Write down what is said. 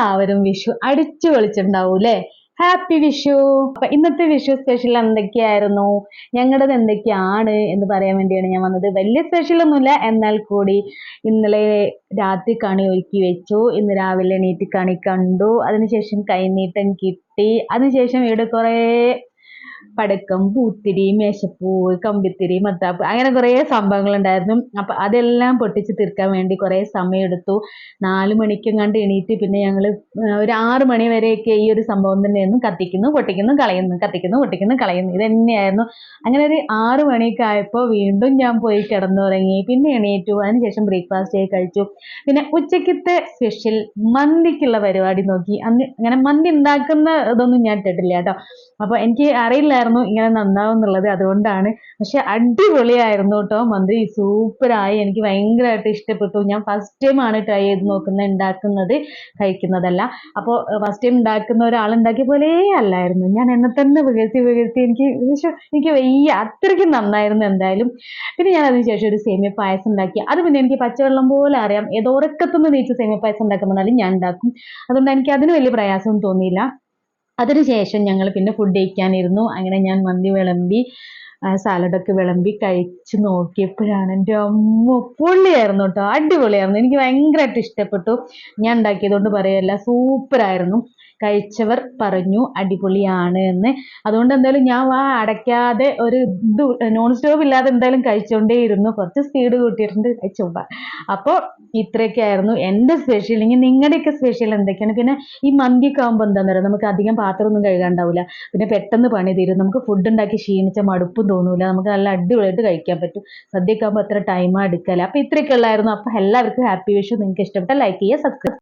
എല്ലാവരും വിഷു അടിച്ചു പൊളിച്ചിട്ടുണ്ടാവും ഹാപ്പി വിഷു. അപ്പൊ ഇന്നത്തെ വിഷു സ്പെഷ്യൽ എന്തൊക്കെയായിരുന്നു? ഞങ്ങളുടെ എന്തൊക്കെയാണ് എന്ന് പറയാൻ വേണ്ടിയാണ് ഞാൻ വന്നത്. വലിയ സ്പെഷ്യൽ ഒന്നുമില്ല. എന്നാൽ കൂടി ഇന്നലെ രാത്രി കണി ഒരുക്കി വെച്ചു. ഇന്ന് രാവിലെ എണീറ്റ് കണി കണ്ടു. അതിനുശേഷം കൈനീട്ടം കിട്ടി. അതിനുശേഷം ഇവിടെ കുറേ പടക്കം പൂത്തിരി മേശപ്പൂവ് കമ്പിത്തിരി മത്താപ്പ് അങ്ങനെ കുറേ സംഭവങ്ങൾ ഉണ്ടായിരുന്നു അപ്പം അതെല്ലാം പൊട്ടിച്ച് തീർക്കാൻ വേണ്ടി കുറേ സമയം എടുത്തു നാല് മണിക്കും കണ്ട് എണീറ്റ് പിന്നെ ഞങ്ങൾ ഒരു ആറ് മണി വരെയൊക്കെ ഈ ഒരു സംഭവം തന്നെയായിരുന്നു. കത്തിക്കുന്നു പൊട്ടിക്കുന്നു കളയുന്നു കത്തിക്കുന്നു പൊട്ടിക്കുന്നു കളയുന്നു. ഇത് തന്നെയായിരുന്നു അങ്ങനെ ഒരു ആറ് മണിയൊക്കെ ആയപ്പോൾ വീണ്ടും ഞാൻ പോയി കിടന്നുറങ്ങി. പിന്നെ എണീറ്റു. അതിനുശേഷം ബ്രേക്ക്ഫാസ്റ്റ് കഴിച്ചു. പിന്നെ ഉച്ചക്കത്തെ സ്പെഷ്യൽ മന്തിക്കുള്ള പരിപാടി നോക്കി. അന്ന് അങ്ങനെ മന്തി ഉണ്ടാക്കുന്ന ഇതൊന്നും ഞാൻ ഇട്ടിട്ടില്ല കേട്ടോ. അപ്പോൾ എനിക്ക് അറിയില്ലായിരുന്നു ഇങ്ങനെ നന്നാവും എന്നുള്ളത് അതുകൊണ്ടാണ്. പക്ഷെ അടിപൊളിയായിരുന്നു കേട്ടോ. മന്തി സൂപ്പറായി. എനിക്ക് ഭയങ്കരമായിട്ട് ഇഷ്ടപ്പെട്ടു. ഞാൻ ഫസ്റ്റ് ടൈം ആണ് ട്രൈ ചെയ്ത് നോക്കുന്നത് ഉണ്ടാക്കുന്നത് കഴിക്കുന്നതല്ല. അപ്പോൾ ഫസ്റ്റ് ടൈം ഉണ്ടാക്കുന്ന ഒരാൾ ഉണ്ടാക്കിയ പോലെ അല്ലായിരുന്നു. ഞാൻ എന്നെ തന്നെ വികസി വികസി എനിക്ക് എനിക്ക് വയ്യ. അത്രയ്ക്ക് നന്നായിരുന്നു എന്തായാലും. പിന്നെ ഞാൻ അതിന് ശേഷം ഒരു സേമിയ പായസം ഉണ്ടാക്കി അത് പിന്നെ എനിക്ക് പച്ചവെള്ളം പോലെ അറിയാം. ഏതോ ഉറക്കത്തുനിന്ന് നീച്ച് സേമിയ പായസം ഉണ്ടാക്കുമ്പോഴാലും ഞാൻ ഉണ്ടാക്കും അതുകൊണ്ട് എനിക്ക് അതിന് വലിയ പ്രയാസമൊന്നും തോന്നിയില്ല. അതിനുശേഷം ഞങ്ങൾ പിന്നെ ഫുഡ് കഴിക്കാനിരുന്നു. അങ്ങനെ ഞാൻ മന്തി വിളമ്പി സാലഡൊക്കെ വിളമ്പി കഴിച്ചു നോക്കിയപ്പോഴാണ് എന്റെ അമ്മ പൊള്ളിയായിരുന്നു കേട്ടോ. അടിപൊളിയായിരുന്നു. എനിക്ക് ഭയങ്കരമായിട്ട് ഇഷ്ടപ്പെട്ടു. ഞാൻ ഉണ്ടാക്കിയതുകൊണ്ട് പറയല്ല സൂപ്പറായിരുന്നു കഴിച്ചവർ പറഞ്ഞു അടിപൊളിയാണ് എന്ന്. അതുകൊണ്ട് എന്തായാലും ഞാൻ വാ അടയ്ക്കാതെ ഒരു ഇത് നോൺ സ്റ്റോപ്പ് ഇല്ലാതെ എന്തായാലും കഴിച്ചുകൊണ്ടേയിരുന്നു കുറച്ച് സ്പീഡ് കൂട്ടിയിട്ടുണ്ട് കഴിച്ചോമ്പ അപ്പോൾ ഇത്രയൊക്കെ ആയിരുന്നു. എന്റെ സ്പെഷ്യൽ ഇനി നിങ്ങളുടെയൊക്കെ സ്പെഷ്യൽ എന്തൊക്കെയാണ്? പിന്നെ ഈ മന്തിയൊക്കെ ആകുമ്പോൾ എന്താണെന്ന് പറയുക നമുക്ക് അധികം പാത്രമൊന്നും കഴുകാണ്ടാവില്ല പിന്നെ പെട്ടെന്ന് പണി തീരും. നമുക്ക് ഫുഡ് ഉണ്ടാക്കി ക്ഷീണിച്ച മടുപ്പും തോന്നൂല. നമുക്ക് നല്ല അടിപൊളിയായിട്ട് കഴിക്കാൻ പറ്റും. സദ്യയൊക്കെ അത്ര ടൈം എടുക്കല. അപ്പോൾ ഇത്രയൊക്കെ ഉള്ളായിരുന്നു. അപ്പോൾ എല്ലാവർക്കും ഹാപ്പി വിഷു നിങ്ങൾക്ക് ഇഷ്ടപ്പെട്ട ലൈക്ക് ചെയ്യുക സബ്സ്ക്രൈബ്